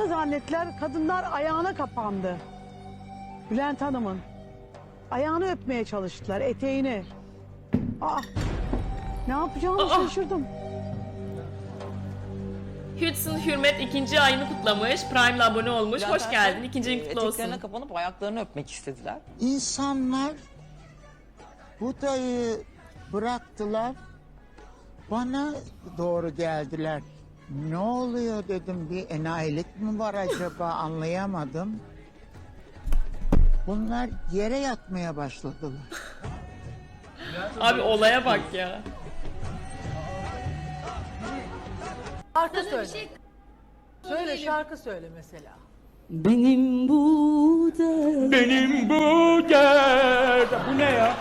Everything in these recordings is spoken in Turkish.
Moda zannettiler. Kadınlar ayağına kapandı. Bülent Hanım'ın. Ayağını öpmeye çalıştılar. Eteğini. Aa, ne yapacağımı Aa! şaşırdım. Hudson Hürmet ikinci ayını kutlamış. Prime'la abone olmuş. Bülent Hoş Ersoy, geldin. İkinci ayın kutlu olsun. Eteklerine kapanıp ayaklarını öpmek istediler. İnsanlar Buda'yı bıraktılar. Bana doğru geldiler. Ne oluyor dedim bir enayilik mi var acaba anlayamadım. Bunlar yere yatmaya başladılar. Abi olaya bak ya. Şarkı söyle. Söyle şarkı söyle mesela. Benim bu da Benim bu derde. Bu ne ya?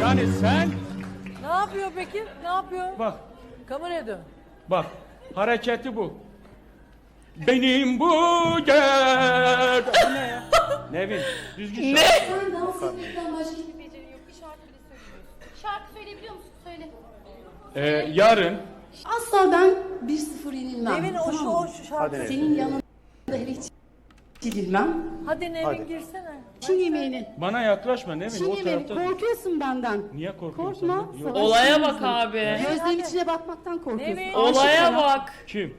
Yani sen Ne yapıyor peki? Ne yapıyor? bak Kameraya dön. bak hareketi bu. Benim bu. Bu ne? Nevin düzgün Ne? şarkı. Sen dans etmekten başka hiçbir becerin yok. Bir şarkı bile söylemiyorsun. Şarkı söyleyebiliyor musun? Söyle. Ee, yarın asla ben 1-0 yenilmem. Nevin o şu o şu şarkı. Senin yanında hele hiç yenilmem. Hadi Nevin girsene. Çin yemeğini. bana yaklaşma Nevin Çin o yemeğini. tarafta. Korkuyorsun benden. Niye korkuyorsun? Korkma. sen? Yok. Savaş Olaya bak abi. Gözlerin içine bakmaktan korkuyorsun. Nevin. Aşık Olaya sana. bak. Kim?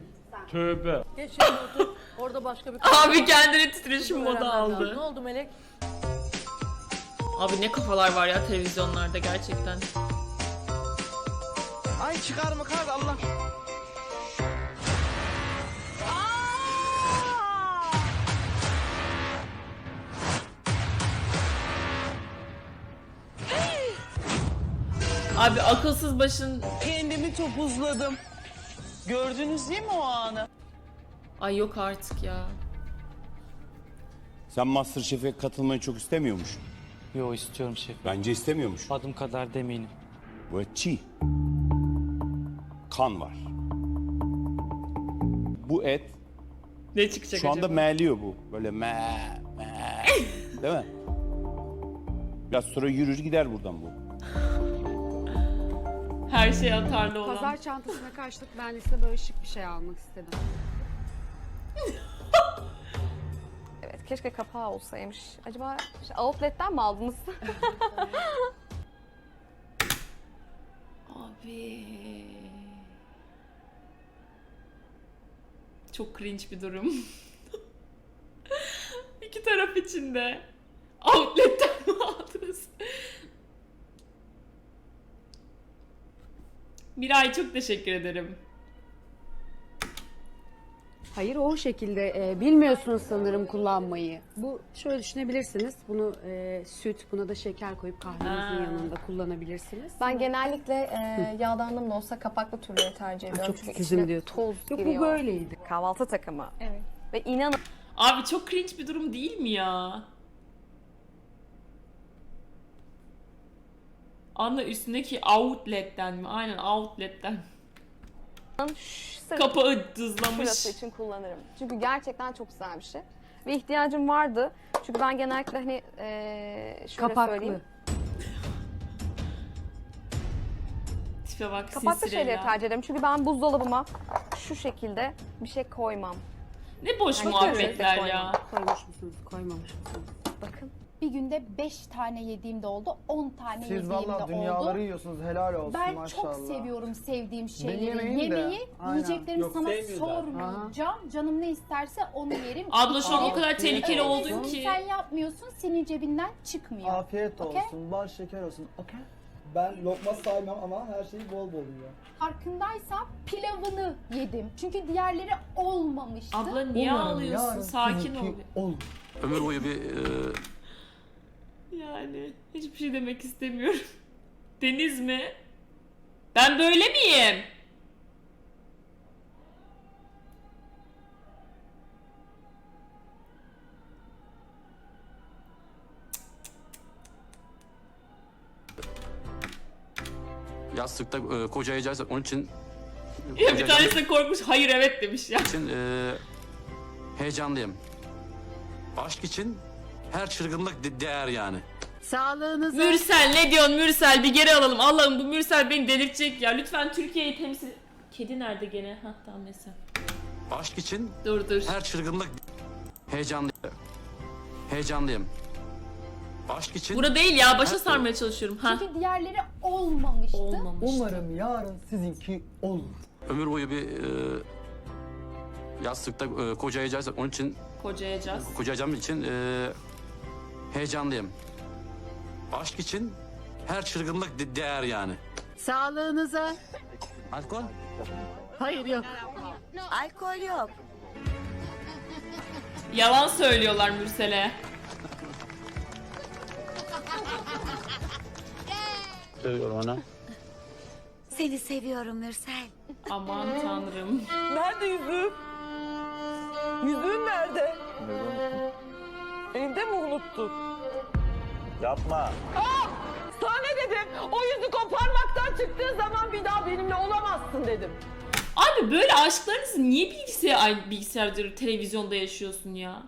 Tövbe. Geç şöyle otur. Orada başka bir Abi kendini titreşim lazım. Ne aldı. oldu Melek? Abi ne kafalar var ya televizyonlarda gerçekten. Ay çıkar mı kar Allah. Abi akılsız başın... Kendimi topuzladım. Gördünüz değil mi o anı? Ay yok artık ya. Sen Masterchef'e katılmayı çok istemiyormuş. Yo istiyorum şef. Bence istemiyormuş. Adım kadar demeyin. Bu çiğ. Kan var. Bu et Ne çıkacak şu anda acaba? meğliyor bu. Böyle me me. Değil mi? Biraz sonra yürür gider buradan bu. Her şey atarlı olan. Pazar çantasına karşılık ben de size böyle şık bir şey almak istedim. Evet keşke kapağı olsaymış. Acaba işte outlet'ten mi aldınız? Abi. Çok cringe bir durum. İki taraf içinde. Outlet'ten mi aldınız? Miray çok teşekkür ederim. Hayır o şekilde e, bilmiyorsunuz sanırım kullanmayı. Bu şöyle düşünebilirsiniz. Bunu e, süt, buna da şeker koyup kahvenizin yanında kullanabilirsiniz. ben genellikle e, yağdanlım da olsa kapaklı türleri tercih ediyorum. çok Çünkü titizim içine diyor. toz Yok giriyor. bu böyleydi. Kahvaltı takımı. Evet. Ve inanın Abi çok cringe bir durum değil mi ya? Anla üstündeki outlet'ten mi? Aynen outlet'ten. sırf Kapağı dızlamış. şurası için kullanırım. Çünkü gerçekten çok güzel bir şey. Ve ihtiyacım vardı. Çünkü ben genellikle hani e, şöyle Kapaklı. söyleyeyim. Tipe bak Kapaklı şeyleri tercih ederim. Çünkü ben buzdolabıma şu şekilde bir şey koymam. Ne boş Yani muhabbetler şöyle ya. Koymuş musunuz, koymamış mısınız? Bakın. Bir günde 5 tane yediğim de oldu, 10 tane Siz yediğim de valla dünyaları oldu. yiyorsunuz helal olsun Ben maşallah. çok seviyorum sevdiğim şeyleri. yemeyeyim de. Yemeği, Aynen. yiyeceklerimi Yok, sana sevmiyor sormayacağım. Canım ne isterse onu yerim. Abla şu an o kadar tehlikeli oldun ki. Sen yapmıyorsun, senin cebinden çıkmıyor. Afiyet Okey? olsun, bal şeker olsun. Okey. Ben lokma saymam ama her şeyi bol bol yiyor. Farkındaysan pilavını yedim. Çünkü diğerleri olmamıştı. Abla niye ağlıyorsun? Sakin ol. ol. Ömür boyu bir e, Yani hiçbir şey demek istemiyorum. Deniz mi? Ben böyle miyim? yastıkta e, kocayacağız. Onun için Ya bir tanesi de korkmuş. Hayır evet demiş ya. için e, heyecanlıyım. Aşk için her çılgınlık de- değer yani. Sağlığınıza... Mürsel ne diyorsun Mürsel? Bir geri alalım. Allah'ım bu Mürsel beni delirtecek ya. Lütfen Türkiye'yi temsil... Kedi nerede gene? Hah tamam neyse. Aşk için Dur dur. her çılgınlık heyecanlıyım. Heyecanlıyım. Aşk için Bura değil ya. Başa sarmaya çalışıyorum. Ha. Çünkü diğerleri olmamıştı. Olmamış. Umarım yarın sizinki olur. ömür boyu bir e, yastıkta e, kocayacağız. Onun için Kocayacağız. kocayacağım için e, heyecanlıyım. Aşk için her çılgınlık de- değer yani. Sağlığınıza. Alkol? Hayır yok. Alkol yok. Yalan söylüyorlar Mürsel'e. Söylüyorum ona. Seni seviyorum Mürsel. Aman tanrım. Nerede yüzüğüm? Yüzüğün nerede? Evde mi unuttun? Yapma. Sana ne dedim? O yüzük o parmaktan çıktığı zaman bir daha benimle olamazsın dedim. Abi böyle aşklarınızı niye bilgisayar, ay bilgisayar diyorum, televizyonda yaşıyorsun ya?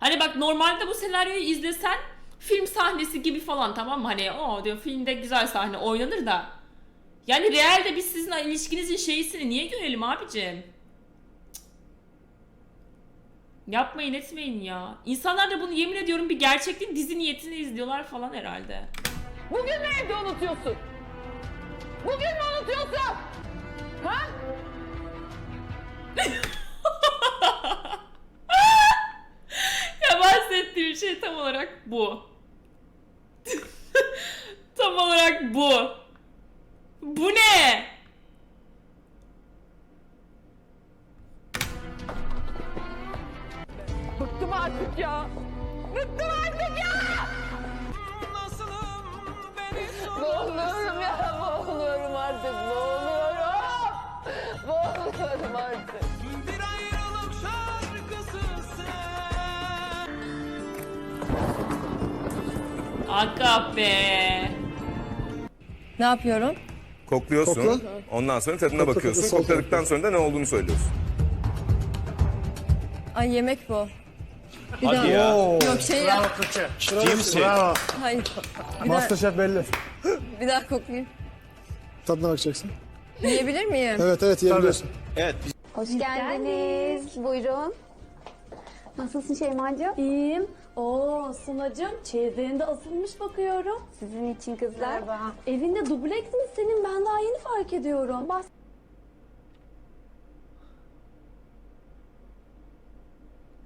Hani bak normalde bu senaryoyu izlesen film sahnesi gibi falan tamam mı? Hani o diyor filmde güzel sahne oynanır da. Yani realde biz sizin ilişkinizin şeysini niye görelim abicim? Yapmayın etmeyin ya. İnsanlar da bunu yemin ediyorum bir gerçekliğin dizi niyetini izliyorlar falan herhalde. Bugün evde unutuyorsun? Bugün mü unutuyorsun? Ha? Ya bahsettiğim şey tam olarak bu. tam olarak bu. Bu ne? Artık ya. Bıktım artık ya. Boğuluyorum ya, boğuluyorum artık, boğuluyorum. Boğuluyorum artık. Aga be. Ne yapıyorum? Kokluyorsun. Ondan sonra tadına bakıyorsun. Kokladıktan sonra da ne olduğunu söylüyorsun. Ay yemek bu. Hadi ya. Yok şey ya. Ciddi misin? Hayır. Masterchef belli. Bir daha koklayayım. Tadına bakacaksın. Yiyebilir miyim? Evet evet yiyebiliyorsun. Evet. Hoş geldiniz. Buyurun. Nasılsın Şeyma'cığım? İyiyim. Oo Sunacığım çeyizlerinde asılmış bakıyorum. Sizin için kızlar. Evinde dubleks mi senin? Ben daha yeni fark ediyorum. Bas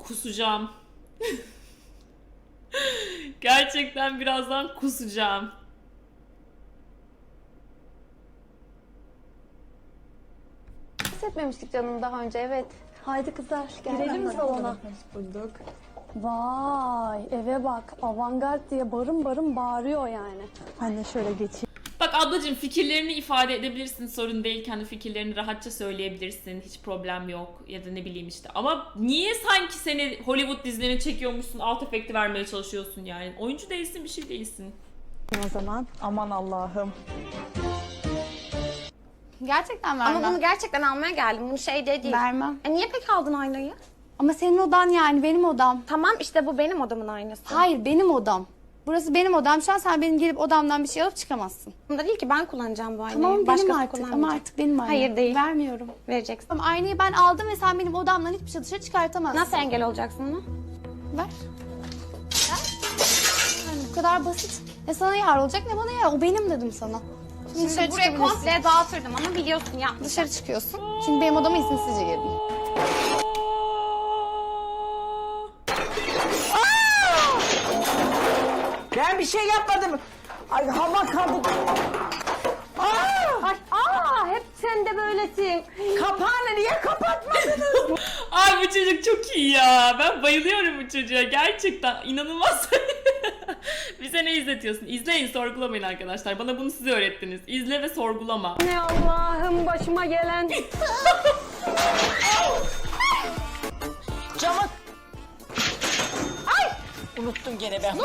Kusacağım. Gerçekten birazdan kusacağım. Hissetmemiştik canım daha önce evet. Haydi kızlar girelim mi salona? Bulduk. Vay eve bak avantgard diye barın barın bağırıyor yani. Ben de şöyle geçeyim. Bak ablacığım fikirlerini ifade edebilirsin sorun değil kendi fikirlerini rahatça söyleyebilirsin hiç problem yok ya da ne bileyim işte ama niye sanki seni Hollywood dizilerine çekiyormuşsun alt efekti vermeye çalışıyorsun yani oyuncu değilsin bir şey değilsin. O zaman aman Allah'ım. Gerçekten vermem. Ama bunu gerçekten almaya geldim. Bunu şey de değil. Vermem. E niye pek aldın aynayı? Ama senin odan yani benim odam. Tamam işte bu benim odamın aynası. Hayır benim odam. Burası benim odam. Şu an sen benim gelip odamdan bir şey alıp çıkamazsın. Bunda değil ki ben kullanacağım bu aynayı. Tamam benim Başkası artık ama kullanmayacak. artık benim aynam. Hayır değil. Vermiyorum. Vereceksin. Tamam aynayı ben aldım ve sen benim odamdan hiçbir şey dışarı çıkartamazsın. Nasıl engel olacaksın onu? Ver. Ver. Yani bu kadar basit. Ne sana yar olacak ne bana yar. O benim dedim sana. Şimdi Şimdi buraya komple dağıtırdım ama biliyorsun ya. Dışarı çıkıyorsun. Çünkü benim odama izinsizce girdin. Bir şey yapmadım. Ay hava kaldı. Aa! Ay, aa hep sen de böylesin. Kapağını niye kapatmadınız? Ay bu çocuk çok iyi ya ben bayılıyorum bu çocuğa gerçekten inanılmaz. Bize ne izletiyorsun? İzleyin sorgulamayın arkadaşlar bana bunu siz öğrettiniz. İzle ve sorgulama. Ne Allah'ım başıma gelen. Camı... Ay! Unuttum gene ben.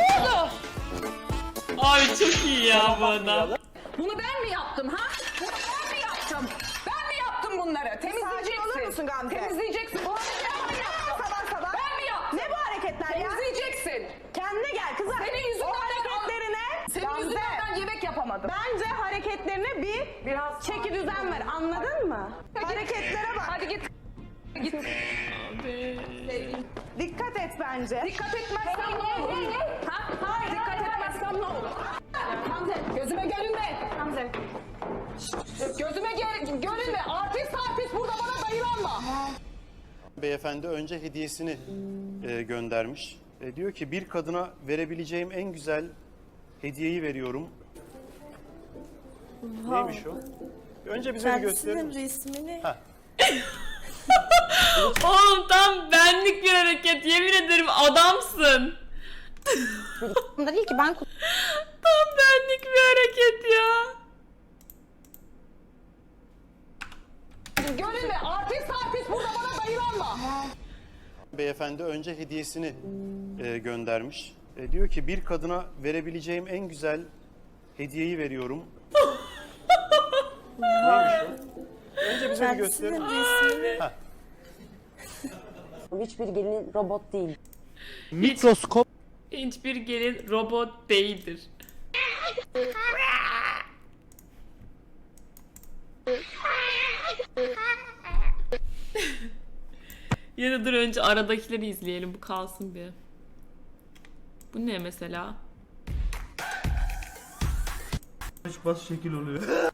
Ay çok iyi ya bu adam. Bunu ben mi yaptım ha? Bunu ben mi yaptım? Ben mi yaptım bunları? Temizleyeceksin. olur musun Gamze? Temizleyeceksin. Bu ben mi yaptım? Sabah sabah. Ben mi yaptım? Ne bu hareketler ya? Temizleyeceksin. Kendine gel kızım. Senin yüzünden hareketlerine. Senin yüzünden ben yemek yapamadım. Bence hareketlerine bir Biraz çeki düzen ver. Anladın mı? Hareketlere bak. Hadi git. Git. Dikkat et bence. Dikkat etmezsem ne olur? Ha? Hayır. Dikkat etmezsem ne olur? Gamze gözüme görünme. Gamze. Gözüme gel görünme. Artist artist burada bana dayılanma. Beyefendi önce hediyesini e, göndermiş. E, diyor ki bir kadına verebileceğim en güzel hediyeyi veriyorum. Neymiş o? Önce bize bir gösterir misin? resmini. Oğlum tam benlik bir hareket. Yemin ederim adamsın. değil ki ben Tam benlik bir hareket ya. görünme. Artist artist burada bana dayılanma. Beyefendi önce hediyesini e, göndermiş. E, diyor ki bir kadına verebileceğim en güzel hediyeyi veriyorum. Neymiş o? Önce bize bir gösterir misin? Hiçbir gelin robot değil. Mikroskop Hiçbir gelin robot değildir. ya da dur önce aradakileri izleyelim bu kalsın bir. Bu ne mesela? bas şekil oluyor.